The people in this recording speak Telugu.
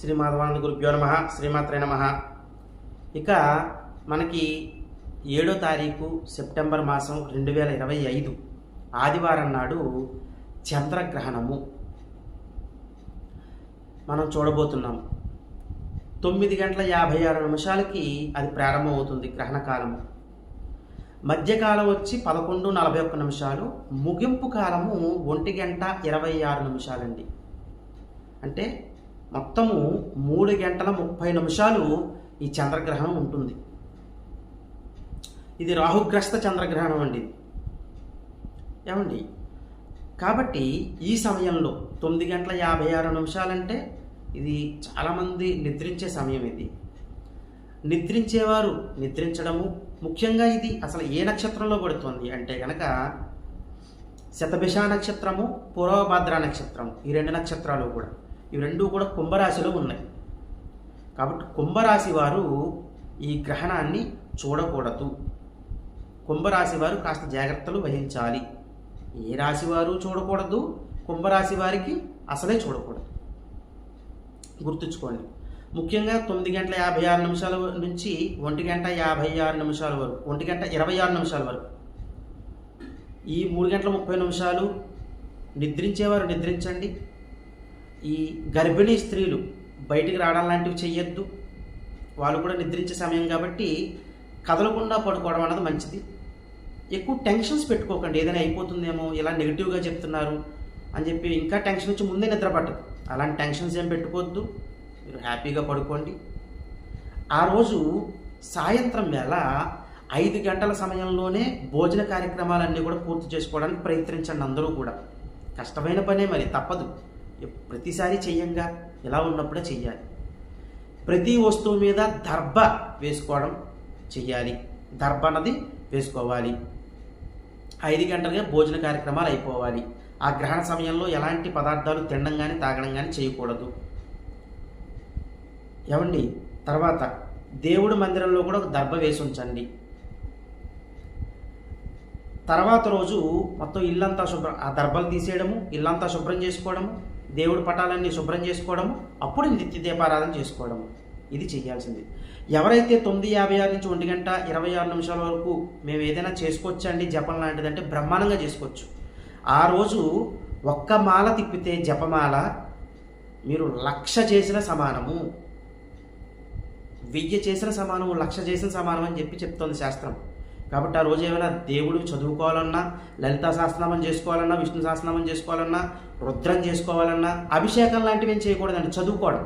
శ్రీ మాధవానంద గురుభ్యో నమ శ్రీమాత్రే నమ. ఇక మనకి ఏడో తారీఖు సెప్టెంబర్ మాసం రెండు వేల ఇరవై ఐదు ఆదివారం నాడు చంద్రగ్రహణము. మనం చూడబోతున్నాం. తొమ్మిది గంటల యాభై ఆరు నిమిషాలకి అది ప్రారంభమవుతుంది గ్రహణ కాలము మధ్యకాలం వచ్చి పదకొండు నలభై ఒక్క నిమిషాలు ముగింపు కాలము ఒంటి గంట ఇరవై ఆరు నిమిషాలండి. అంటే మొత్తము మూడు గంటల ముప్పై నిమిషాలు ఈ చంద్రగ్రహణం ఉంటుంది. ఇది రాహుగ్రస్త చంద్రగ్రహణం అండి. ఏమండి? కాబట్టి ఈ సమయంలో తొమ్మిది గంటల యాభై ఆరు నిమిషాలంటే ఇది చాలామంది నిద్రించే సమయం ఇది. నిద్రించేవారు నిద్రించడము ముఖ్యంగా ఇది అసలు ఏ నక్షత్రంలో పడుతుంది అంటే కనుక శతభిష నక్షత్రము పూర్వభద్ర నక్షత్రము ఈ రెండు నక్షత్రాలు కూడా. ఇవి రెండు కూడా కుంభరాశిలో ఉన్నాయి కాబట్టి కుంభరాశి వారు ఈ గ్రహణాన్ని చూడకూడదు. కుంభరాశి వారు కాస్త జాగ్రత్తలు వహించాలి. ఏ రాశి వారు చూడకూడదు? కుంభరాశి వారికి అసలే చూడకూడదు. గుర్తుంచుకోండి. ముఖ్యంగా తొమ్మిది గంటల యాభై ఆరు నిమిషాల నుంచి ఒంటి గంట యాభై ఆరు నిమిషాల వరకు ఒంటి గంట ఇరవై ఆరు నిమిషాల వరకు. ఈ మూడు గంటల ముప్పై నిమిషాలు నిద్రించేవారు నిద్రించండి. ఈ గర్భిణీ స్త్రీలు బయటికి రావడం లాంటివి చెయ్యొద్దు. వాళ్ళు కూడా నిద్రించే సమయం కాబట్టి కదలకుండా పడుకోవడం అన్నది మంచిది. ఎక్కువ టెన్షన్స్ పెట్టుకోకండి. ఏదైనా అయిపోతుందేమో ఇలా నెగిటివ్గా చెప్తున్నారు అని చెప్పి ఇంకా టెన్షన్ వచ్చి ముందే నిద్ర పట్టదు. అలాంటి టెన్షన్స్ ఏం పెట్టుకోవద్దు. మీరు హ్యాపీగా పడుకోండి. ఆ రోజు సాయంత్రం వేళ ఐదు గంటల సమయంలోనే భోజన కార్యక్రమాలన్నీ కూడా పూర్తి చేసుకోవడానికి ప్రయత్నించండి అందరూ కూడా. కష్టమైన పనే మరి తప్పదు. ప్రతిసారి చెయ్యంగా. ఇలా ఉన్నప్పుడే చెయ్యాలి. ప్రతి వస్తువు మీద దర్భ వేసుకోవడం చెయ్యాలి. దర్భ అన్నది వేసుకోవాలి. ఐదు గంటలుగా భోజన కార్యక్రమాలు అయిపోవాలి. ఆ గ్రహణ సమయంలో ఎలాంటి పదార్థాలు తినడం కానీ తాగడం కానీ చేయకూడదు. ఏమండి? తర్వాత దేవుడి మందిరంలో కూడా ఒక దర్భ వేసి ఉంచండి. తర్వాత రోజు మొత్తం ఇల్లంతా శుభ్రం ఆ దర్భలు తీసేయడము ఇల్లంతా శుభ్రం చేసుకోవడము దేవుడి పటాలన్నీ శుభ్రం చేసుకోవడము అప్పుడు నిత్య దీపారాధన చేసుకోవడము. ఇది చేయాల్సింది. ఎవరైతే తొమ్మిది యాభై ఆరు నుంచి ఒంటి గంట ఇరవై ఆరు నిమిషాల వరకు మేము ఏదైనా చేసుకోవచ్చు అండి జపం లాంటిదంటే బ్రహ్మాండంగా చేసుకోవచ్చు. ఆ రోజు ఒక్క మాల తిప్పితే జపమాల మీరు లక్ష చేసిన సమానము. వెయ్యి చేసిన సమానము లక్ష చేసిన సమానం అని చెప్పి చెప్తోంది శాస్త్రం. కాబట్టి ఆ రోజు ఏమైనా దేవుడు చదువుకోవాలన్నా లలితా సహస్రనామం చేసుకోవాలన్నా విష్ణు సహస్రనామం చేసుకోవాలన్నా రుద్రం చేసుకోవాలన్నా అభిషేకం లాంటివి ఏం చేయకూడదండి చదువుకోవడం.